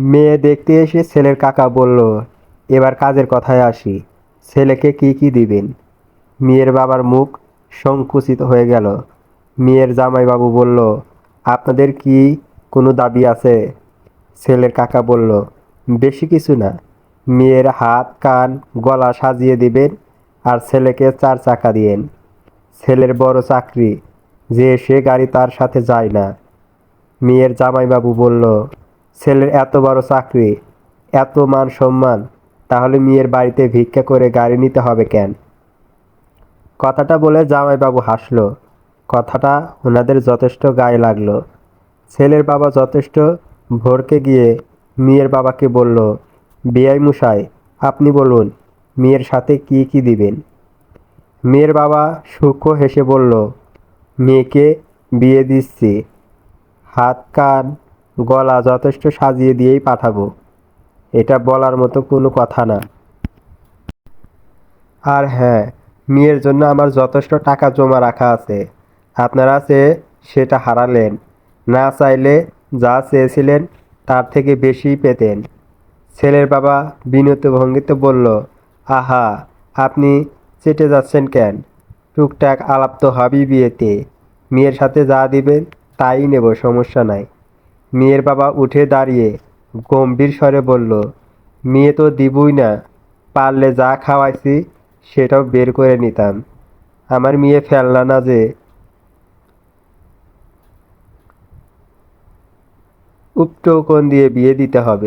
মেয়ে দেখতে এসে ছেলের কাকা বলল, এবার কাজের কথায় আসি। ছেলেকে কি কি দিবেন? মেয়ের বাবার মুখ সংকুচিত হয়ে গেল। মেয়ের জামাইবাবু বলল, আপনাদের কি কোনো দাবি আছে? ছেলের কাকা বলল, বেশি কিছু না। মেয়ের হাত, কান, গলা সাজিয়ে দিবেন আর ছেলেকে চার চাকা দিয়েন। ছেলের বড় চাকরি, যে সে গাড়ি তার সাথে যায় না। মেয়ের জামাইবাবু বলল ছেলের এত বড় চাকরি, এত মান সম্মান, তাহলে মেয়ের বাড়িতে ভিক্ষা করে গাড়ি নিতে হবে কেন? কথাটা বলে জামাইবাবু হাসলো। কথাটা ওনাদের যথেষ্ট গায়ে লাগল। ছেলের বাবা যথেষ্ট ভোরকে গিয়ে মেয়ের বাবাকে বলল, বিয়াই মশাই, আপনি বলুন, মেয়ের সাথে কি কি দিবেন? মেয়ের বাবা সূক্ষ্ম হেসে বলল, মেয়েকে বিয়ে দিচ্ছি। হাত, কান গলা যথেষ্ট সাজিয়ে দিয়েই পাঠাবো। এটা বলার মতো কোনো কথা না। আর হ্যাঁ মেয়ের জন্য আমার যথেষ্ট টাকা জমা রাখা আছে। আপনারা চেয়ে সেটা হারালেন, না চাইলে যা চেয়েছিলেন তার থেকে বেশি পেতেন। ছেলের বাবা বিনত ভঙ্গিতে বলল, আহা, আপনি চেটে যাচ্ছেন কেন? টুকটাক আলাপ তো হবেই বিয়েতে। মেয়ের সাথে যা দিবেন তাই নেব, সমস্যা নাই। মেয়ের বাবা উঠে দাঁড়িয়ে গম্ভীর স্বরে বলল, মেয়ে তো দিবই না, পারলে যা খাওয়াইছি সেটাও বের করে নিতাম। আমার মেয়ে ফেললা না যে। উপটোকন দিয়ে বিয়ে দিতে হবে।